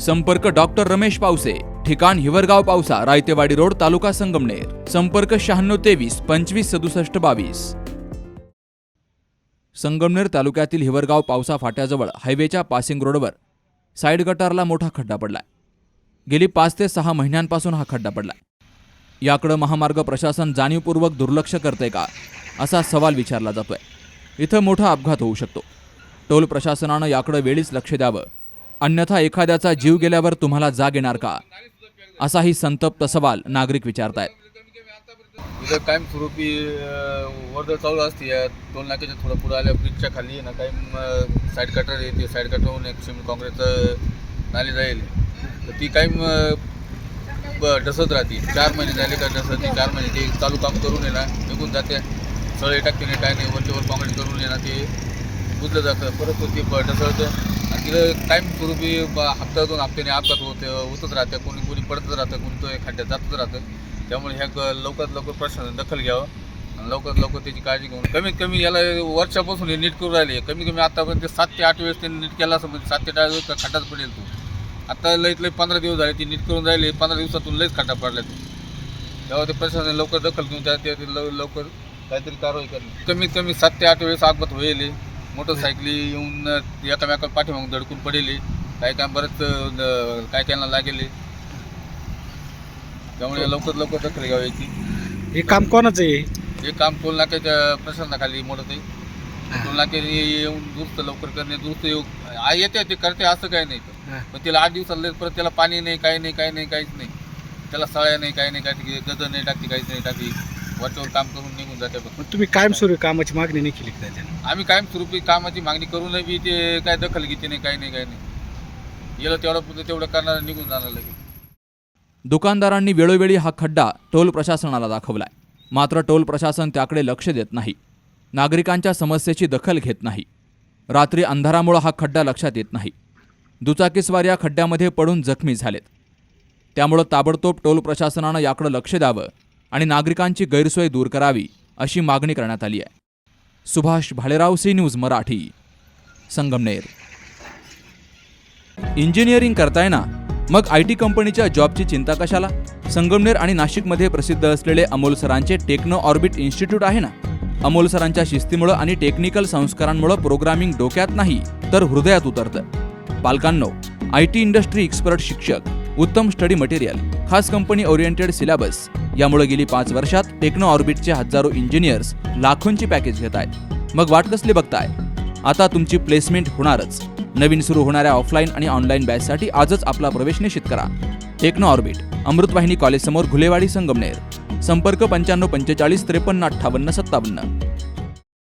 संपर्क डॉक्टर रमेश पावसे ठिकाण हिवरगाव पावसा रायतेवाडी रोड तालुका संगमनेर. संपर्क शहाण्णव तेवीस पंचवीस सदुसष्ट बावीस. संगमनेर तालुक्यातील हिवरगाव पावसा फाट्याजवळ हायवेच्या पासिंग रोडवर साईड गटारला मोठा खड्डा पडलाय. गेली पाच ते सहा महिन्यांपासून हा खड्डा पडलाय. याकडं महामार्ग प्रशासन जाणीवपूर्वक दुर्लक्ष करते का असा सवाल विचारला जातोय. इथं मोठा अपघात होऊ शकतो. टोल प्रशासनानं याकडं वेळीच लक्ष द्यावं अन्यथा एखाद्याचा जीव गेल्यावर तुम्हाला जाग येणार का? असाही संतप्त सवाल नागरिक विचारतायत. इथं कायमस्वरूपी अं, वर्दळ चालू असते. या टोल नाक्याच्या थोडं पुढं आल्या ब्रिजच्या खाली ना कायम साईड कटर येते साईड कटरहून एक सिमेंट काँक्रीटचं नाली जाईल तर ती कायम ब- ढसत राहते. चार महिने झाले का ढसत ती चार महिने ते चालू काम करून येणार निघून जाते. सळे टाकते नाही काय नाही वरच्या वर काँक्रीट करून येणार ते बुजलं जातं. परत ते ब- ढसळतं. तिथं कायमस्वरूपी ब- हप्ता दोन हप्त्याने अपघात होते होतच राहते. कोणी कोणी पडतच राहतं कोणी तो खड्ड्यात जातच राहतं. त्यामुळे ह्या क- लवकरात लवकर प्रशासन दखल घ्यावं. आणि लवकरात लवकर त्याची काळजी घेऊन. कमीत कमी याला वर्षापासून हे नीट करून राहिले. कमी कमी आतापर्यंत सात ते आठ वेळेस त्यांनी नीट केला असं म्हणजे सात ते आठ वेळेस खड्डाच पडेल तो. आता लईत लई पंधरा दिवस झाले ती नीट करून राहिले. पंधरा दिवसातून लईच खड्डा पडला ते. तेव्हा ते प्रशासन लवकर दखल घेऊन त्या लव- लवकर काहीतरी कारवाई करणे कमीत कमी सात ते आठ वेळेस अपघात होईल. मोटरसायकली येऊन एकामेकाला पाठीमागून धडकून पडेल काही काय बरंच अं, काय कायला लागेल. त्यामुळे लवकर लवकर दखल घ्यावी याची. हे काम कोणाचं आहे? हे काम टोल नाक्याच्या प्रशासनाखाली मोडत आहे. टोल नाक्या येऊन दुरुस्त लवकर करणे दुरुस्त येऊ. आ येते ते करते असं काही नाही. हा. पण त्याला आठ दिवसात लगेच परत त्याला पाणी नाही काही नाही काही नाही काहीच नाही. त्याला सळ्या नाही काही नाही काही गज नाही टाकते काहीच नाही टाकली. वरच्यावर काम करून निघून जाते पण मग तुम्ही कायमस्वरूपी कामाची मागणी नाही केली का त्याच्यानं आम्ही कायमस्वरूपी कामाची मागणी करूनही बी ते काय दखल घेते नाही काही नाही काही नाही. गेलं तेवढं तेवढं करणार निघून जाणार लगेच. दुकानदारांनी वेळोवेळी हा खड्डा टोल प्रशासनाला दाखवलाय. मात्र टोल प्रशासन त्याकडे लक्ष देत नाही. नागरिकांच्या समस्येची दखल घेत नाही. रात्री अंधारामुळे हा खड्डा लक्षात येत नाही. दुचाकीस्वार या खड्ड्यामध्ये पडून जखमी झालेत. त्यामुळं ताबडतोब टोल प्रशासनानं याकडे लक्ष द्यावं आणि नागरिकांची गैरसोय दूर करावी अशी मागणी करण्यात आली आहे. Subhash Bhalerao C news Marathi Sangamner. Engineering करताय ना मग आय टी कंपनीच्या जॉबची चिंता कशाला? संगमनेर आणि नाशिकमध्ये प्रसिद्ध असलेले अमोल सरांचे टेक्नो ऑर्बिट इन्स्टिट्यूट आहे ना? अमोल सरांच्या शिस्तीमुळं आणि टेक्निकल संस्कारांमुळं प्रोग्रामिंग डोक्यात नाही तर हृदयात उतरतं. पालकांनो आय टी इंडस्ट्री एक्सपर्ट शिक्षक उत्तम स्टडी मटेरियल खास कंपनी ओरिएंटेड सिलेबस यामुळे गेली पाच वर्षात टेक्नो ऑर्बिटचे हजारो इंजिनियर्स लाखोंची पॅकेज घेत आहेत. मग वाट कसली बघताय? आता तुमची प्लेसमेंट होणारच. नवीन सुरू होणाऱ्या ऑफलाईन आणि ऑनलाईन बॅचसाठी आजच आपला प्रवेश निश्चित करा. टेक्नो ऑर्बिट अमृतवाहिनी कॉलेजसमोर घुलेवाडी संगमनेर. संपर्क पंच्याण्णव पंचेचाळीस त्रेपन्न अठ्ठावन्न सत्तावन्न.